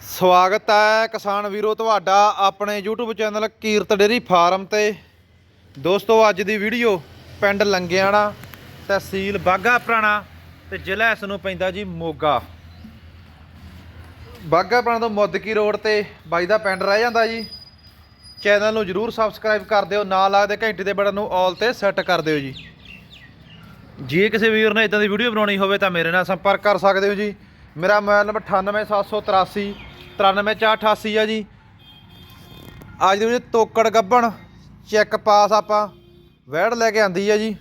ਸਵਾਗਤ ਹੈ ਕਿਸਾਨ ਵੀਰੋ ਤੁਹਾਡਾ ਆਪਣੇ YouTube channel Kirat dairy farm ਤੇ। ਦੋਸਤੋ, ਅੱਜ ਦੀ ਵੀਡੀਓ ਪਿੰਡ ਲੰਗਿਆਣਾ ਤਹਿਸੀਲ ਬਾਗਾ ਪੁਰਾਣਾ ਤੇ ਜ਼ਿਲ੍ਹਾ ਇਸ ਨੂੰ ਪੈਂਦਾ ਜੀ ਮੋਗਾ। ਬਾਗਾ ਪੁਰਾਣਾ ਤੋਂ ਮੁੱਦਕੀ ਰੋਡ ਤੇ ਬਾਈ ਦਾ ਪਿੰਡ ਰਹਿ ਜਾਂਦਾ ਜੀ। ਚੈਨਲ ਨੂੰ ਜਰੂਰ ਸਬਸਕ੍ਰਾਈਬ ਕਰ ਦਿਓ, ਨਾਲ ਲੱਗਦੇ ਘੰਟੀ ਦੇ ਬਟਨ ਨੂੰ ਆਲ ਤੇ ਸੈੱਟ ਕਰ ਦਿਓ ਜੀ। ਜੇ ਕਿਸੇ ਵੀਰ ਨੇ ਇਦਾਂ ਦੀ ਵੀਡੀਓ ਬਣਾਉਣੀ ਹੋਵੇ ਤਾਂ ਮੇਰੇ ਨਾਲ ਸੰਪਰਕ ਕਰ ਸਕਦੇ ਹੋ ਜੀ। ਮੇਰਾ ਮੋਬਾਈਲ ਨੰਬਰ 98783 93488 ਆ ਜੀ। ਅੱਜ ਦੇ ਵਿੱਚ ਤੋਕੜ ਗੱਬਣ ਚੈੱਕ ਪਾਸ ਆਪਾਂ, ਵੈੜ ਲੈ ਕੇ ਆਂਦੀ ਆ ਜੀ।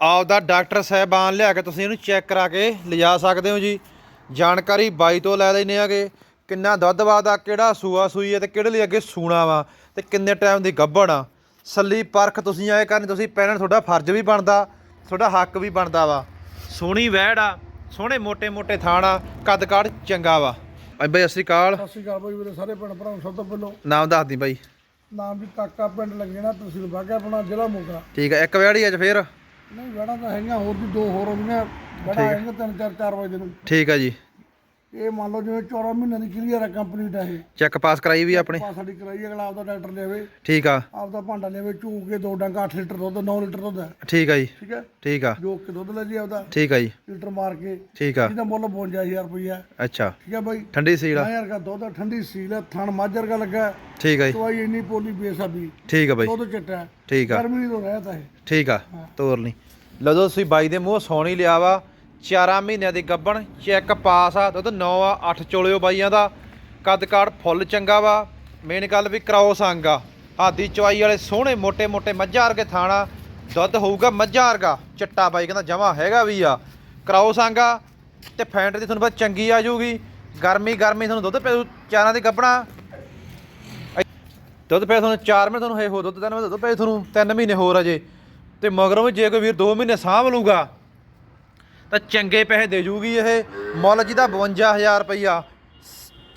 ਆਪਦਾ ਡਾਕਟਰ ਸਹਿਬਾਨ ਲਿਆ ਕੇ ਤੁਸੀਂ ਇਹਨੂੰ ਚੈੱਕ ਕਰਾ ਕੇ ਲਿਜਾ ਸਕਦੇ ਹੋ ਜੀ। ਜਾਣਕਾਰੀ ਬਾਈ ਤੋਂ ਲੈ ਲੈਨੇ ਆਗੇ, ਕਿੰਨਾ ਦੁੱਧ ਵਾਦਾ, ਕਿਹੜਾ ਸੂਆ ਸੂਈ ਹੈ ਤੇ ਕਿਹੜੇ ਲਈ ਅੱਗੇ ਸੂਣਾ ਵਾ ਤੇ ਕਿੰਨੇ ਟਾਈਮ ਦੀ ਗੱਭਣ ਆ। ਸੱਲੀ ਪਰਖ ਤੁਸੀਂ ਆਏ ਕਰਨੀ, ਤੁਸੀਂ ਪੈਣਾ, ਤੁਹਾਡਾ ਫਰਜ਼ ਵੀ ਬਣਦਾ, ਤੁਹਾਡਾ ਹੱਕ ਵੀ ਬਣਦਾ ਵਾ। ਸੋਹਣੀ ਵਹਿੜ ਆ, ਸੋਹਣੇ ਮੋਟੇ ਮੋٹے ਥਾਣਾ ਕੱਦ ਕਾੜ ਚੰਗਾ ਵਾ। ਬਾਈ ਬਾਈ ਸਤਿ ਸ਼੍ਰੀ ਅਕਾਲ। ਸਤਿ ਸ਼੍ਰੀ ਅਕਾਲ ਬਾਈ ਵੀਰੇ ਸਾਰੇ ਪਿੰਡ ਭਰਾਵਾਂ ਸਭ ਤੋਂ ਪਹਿਲਾਂ। ਨਾਮ ਦੱਸ ਦੀ ਬਾਈ। ਨਾਮ ਵੀ ਕਾਕਾ ਪਿੰਡ ਲੱਗਣਾ ਤਹਿਸੀਲ ਬਾਗਾ ਆਪਣਾ ਜ਼ਿਲ੍ਹਾ ਮੋਗਾ। ਠੀਕ ਆ ਇੱਕ ਵੈੜੀ ਅੱਜ ਫੇਰ? ਨਹੀਂ ਵੜਾ ਤਾਂ ਹੈਗੀਆਂ ਹੋਰ ਵੀ ਦੋ ਹੋਰ ਹੁੰਦੀਆਂ ਵੜਾ ਆਏਗਾ ਤਿੰਨ ਚਾਰ ਚਾਰ ਵਜੇ ਨੂੰ। ਠੀਕ ਆ ਜੀ। ਇਹ ਮੰਨ ਲਓ ਜਿਵੇਂ 14 ਮਹੀਨੇ ਦੀ ਕਲੀਅਰ ਹੈ ਕੰਪਲੀਟ ਹੈ ਇਹ। ਚੈੱਕ ਪਾਸ ਕਰਾਈ ਵੀ ਆਪਣੇ? ਪਾਸ ਸਾਡੀ ਕਰਾਈ ਅਗਲਾ ਆਪਦਾ ਡਾਕਟਰ ਲੈਵੇ ਠੀਕ ਆ। ਆਪਦਾ ਭਾਂਡਾ ਲੈਵੇ ਝੂਕ ਕੇ ਦੋ ਡੰਗਾ 8 ਲੀਟਰ ਦੁੱਧ 9 ਲੀਟਰ ਦੁੱਧ ਹੈ। ਠੀਕ ਆ ਜੀ। ਠੀਕ ਹੈ? ਠੀਕ ਆ। ਜੋ ਕੇ ਦੁੱਧ ਲੈ ਜੀ ਆਪਦਾ। ਠੀਕ ਆ ਜੀ। ਲੀਟਰ ਮਾਰ ਕੇ। ਠੀਕ ਆ। ਜਿਹਦਾ ਮੁੱਲ 52000 ਰੁਪਈਆ। ਅੱਛਾ। ਠੀਕ ਹੈ ਬਾਈ? ਠੰਡੀ ਸੀਲ ਆ। ਯਾਰ ਦਾ ਦੁੱਧ ਠੰਡੀ ਸੀਲ ਹੈ ਥਣ ਮਾਝਰ ਦਾ ਲੱਗਾ। ਠੀਕ ਆ ਜੀ। ਦਵਾਈ ਇੰਨੀ ਪੋਲੀ ਬੇਸਾਬੀ ਠੀਕ ਆ ਬਾਈ। ਦੁੱਧ ਚਿੱਟਾ। ਠੀਕ ਆ। ਗਰਮੀ ਤੋਂ ਰਹਿਤਾ ਹੈ ਠੀਕ ਆ। ਤੋਰ ਲਈ। ਲਓ ਤੁਸੀਂ ਬਾਈ ਦੇ ਮੂੰਹ ਸੋਣੀ ਲਿਆ ਵਾ। ਚਾਰਾਂ ਮਹੀਨਿਆਂ ਦੀ ਗੱਬਣ ਚੈੱਕ ਪਾਸ ਆ, ਦੁੱਧ ਨੌ ਆ, ਅੱਠ ਚੋਲਿਓ ਬਾਈਆਂ ਦਾ। ਕੱਦ ਕਾੜ ਫੁੱਲ ਚੰਗਾ ਵਾ। ਮੇਨ ਗੱਲ ਵੀ ਕਰਾਉ ਅੰਗ ਆ। ਹਾਦੀ ਚਵਾਈ ਵਾਲੇ ਸੋਹਣੇ ਮੋٹے ਮੋٹے ਮੱਝਾਂ ਵਰਗੇ ਥਾਣਾ ਦੁੱਧ ਹੋਊਗਾ ਮੱਝਾਂ ਵਰਗਾ। ਚਿੱਟਾ ਬਾਈ ਕਹਿੰਦਾ ਜਮਾ ਹੈਗਾ ਵੀ ਆ। ਕਰਾਉ ਅੰਗ ਆ ਤੇ ਫੈਂਟ ਦੀ ਤੁਹਾਨੂੰ ਬਸ ਚੰਗੀ ਆ ਜੂਗੀ ਗਰਮੀ ਗਰਮੀ ਤੁਹਾਨੂੰ ਦੁੱਧ ਪੈ ਚਾਰਾਂ ਦੀ ਗੱਬਣਾ ਦੁੱਧ ਪੈ ਤੁਹਾਨੂੰ ਚਾਰ ਮਹੀਨੇ ਤੁਹਾਨੂੰ ਹੈ ਹੋ ਦੁੱਧ ਤਾਂ ਮੈਂ ਦੁੱਧ ਪੈ ਤੁਹਾਨੂੰ ਤਿੰਨ ਮਹੀਨੇ ਹੋਰ ਅਜੇ ਤੇ ਮਗਰੋਂ ਵੀ ਜੇ ਕੋਈ ਵੀਰ ਦੋ ਮਹੀਨੇ ਸਾਂਭ ਲੂਗਾ ਤਾਂ ਚੰਗੇ ਪੈਸੇ ਦੇ ਜੂਗੀ ਇਹ। ਮੁੱਲ ਜਿਹਦਾ 52000 ਰੁਪਈਆ।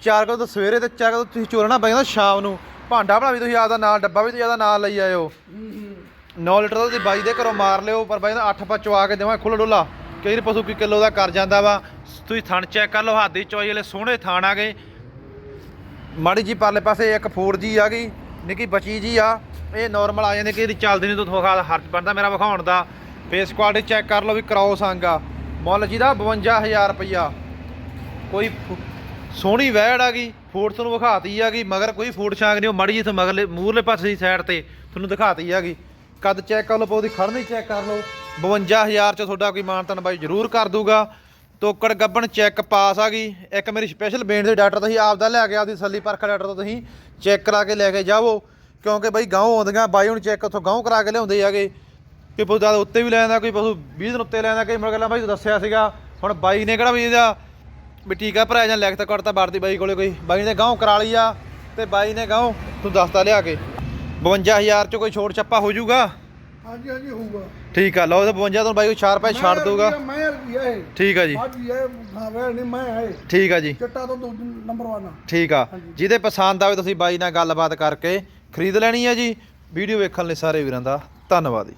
ਚਾਰ ਕਿਲੋ ਤੋਂ ਸਵੇਰੇ ਤੇ ਚਾਰ ਕਿਲੋ ਤੁਸੀਂ ਚੋਲਣਾ ਪੈ ਜਾਂਦਾ ਸ਼ਾਮ ਨੂੰ। ਭਾਂਡਾ ਭਲਾ ਵੀ ਤੁਸੀਂ ਆਪਦਾ ਨਾਲ, ਡੱਬਾ ਵੀ ਤੁਸੀਂ ਆਪਦਾ ਨਾਲ ਲਈ ਆਇਓ। 9 ਲੀਟਰ ਦਾ ਤੁਸੀਂ ਬਾਈ ਦੇ ਘਰੋਂ ਮਾਰ ਲਿਓ, ਪਰ ਬਾਈ ਦਾ 8 ਪਚਵਾ ਕੇ ਦੇਵਾਂ ਖੁੱਲਾ ਡੁੱਲਾ ਕਈ ਵਾਰ ਪਸ਼ੂ ਕੀ ਕਿਲੋ ਦਾ ਕਰ ਜਾਂਦਾ ਵਾ। ਤੁਸੀਂ ਥਣ ਚੈੱਕ ਕਰ ਲਓ ਹੱਥ ਦੀ ਚਵਾਈ ਵਾਲੇ ਸੋਹਣੇ ਥਾਣ ਆ ਗਏ। ਮਾੜੀ ਜੀ ਪਰਲੇ ਪਾਸੇ ਇੱਕ ਫੋਰ ਜੀ ਆ ਗਈ। ਨਿੱਕੀ ਬਚੀ ਜੀ ਆ। ਇਹ ਨਾਰਮਲ ਆ ਜਾਂਦੇ ਕਿ ਇਹਦੀ ਚੱਲਦੀ ਨਹੀਂ, ਤਾਂ ਥੋੜਾ ਹਰਜ ਬਣਦਾ ਮੇਰਾ ਵਿਖਾਉਣ ਦਾ। ਫੇਸ ਕੁਆਲਿਟੀ ਚੈੱਕ ਕਰ ਲਓ ਵੀ ਕਰਾਉਸ ਅੰਗ ਆ ਮੁੱਲ ਜਿਹਦਾ 52000 ਰੁਪਈਆ। ਕੋਈ ਫੁ- ਸੋਹਣੀ ਵੈੜ ਆ ਗਈ, ਫੂਡ ਤੁਹਾਨੂੰ ਵਿਖਾਤੀ ਆ ਗਈ, ਮਗਰ ਕੋਈ ਫੂਡ ਛਾਂਗ ਨਹੀਂ, ਉਹ ਮਾੜੀ ਜੀ ਮਗਰਲੇ ਮੂਰਲੇ ਪਾਸੇ ਦੀ ਸਾਈਡ ਤੇ ਤੁਹਾਨੂੰ ਦਿਖਾਤੀ ਆ ਗਈ। ਕੱਦ ਚੈੱਕ ਕਰ ਲਓ ਪਾ ਉਹਦੀ ਖੜਨੀ ਚੈੱਕ ਕਰ ਲਓ। 52000 ਚ ਤੁਹਾਡਾ ਕੋਈ ਮਾਨਤਨ ਬਾਈ ਜ਼ਰੂਰ ਕਰ ਦੂਗਾ। ਤੋਕੜ ਗੱਬਣ ਚੈੱਕ ਪਾਸ ਆ ਗਈ। ਇੱਕ ਮੇਰੀ ਸਪੈਸ਼ਲ ਬੇਂਡ ਦੇ ਡਾਕਟਰ ਤੁਸੀਂ ਆਪਦਾ ਲੈ ਕੇ, ਆਪਦੀ ਸੱਲੀ ਪਰਖ ਡਾਕਟਰ ਤੋਂ ਤੁਸੀਂ ਚੈੱਕ ਕਰਾ ਕੇ ਲੈ ਕੇ ਜਾਵੋ। ਕਿਉਂਕਿ ਬਾਈ ਗਾਉਂ ਆਉਂਦੀਆਂ, ਬਾਈ ਹੁਣ ਚੈੱਕ ਉੱਥੋਂ ਗਾਉਂ ਕਰਾ ਕੇ ਲਿਆਉਂਦੇ ਆਗੇ ਕਿ ਪਸ਼ੂ ਦਾ ਉੱਤੇ ਵੀ ਲੈ ਜਾਂਦਾ ਕੋਈ ਪਸ਼ੂ 20 ਦਿਨ ਉੱਤੇ ਲੈ ਜਾਂਦਾ ਕਈ ਮੁੜ ਗੱਲਾਂ ਬਾਈ ਤੂੰ ਦੱਸਿਆ ਸੀਗਾ ਹੁਣ ਬਾਈ ਨੇ ਕਿਹੜਾ ਵੀ ਇਹਦਾ ਵੀ ਟੀਕਾ ਭਰਾਇਆ ਜਾਂ ਲਿਖਤ ਕਰਤਾ ਵਰਦੀ ਬਾਈ ਕੋਲੇ ਕੋਈ ਬਾਈ ਨੇ ਗਾਉਂ ਕਰਾ ਲਈ ਆ ਤੇ ਬਾਈ ਨੇ ਗਾਉਂ ਤੂੰ ਦੱਸਤਾ ਲਿਆ ਕੇ। 52000 ਚ ਕੋਈ ਛੋਟ ਛੱਪਾ ਹੋ ਜਾਊਗਾ? ਹਾਂਜੀ ਹਾਂਜੀ ਹੋਊਗਾ। ਠੀਕ ਆ ਲਓ ਤੇ 52 ਤੋਂ ਬਾਈ ਕੋਈ 4 ਪੈਸੇ ਛੱਡ ਦਊਗਾ। ਮੈਂ ਠੀਕ ਆ ਜੀ। ਅੱਜ ਇਹ ਹਾਂ ਵੇ ਨਹੀਂ ਮੈਂ ਹੈ ਠੀਕ ਆ ਜੀ। ਚਿੱਟਾ ਤੋਂ ਨੰਬਰ 1 ਠੀਕ ਆ। ਜਿਹਦੇ ਪਸੰਦ ਆਵੇ ਤੁਸੀਂ ਬਾਈ ਨਾਲ ਗੱਲਬਾਤ ਕਰਕੇ ਖਰੀਦ ਲੈਣੀ ਆ ਜੀ। ਵੀਡੀਓ ਵੇਖਣ ਲਈ ਸਾਰੇ ਵੀਰਾਂ ਦਾ ਧੰਨਵਾਦ ਜੀ।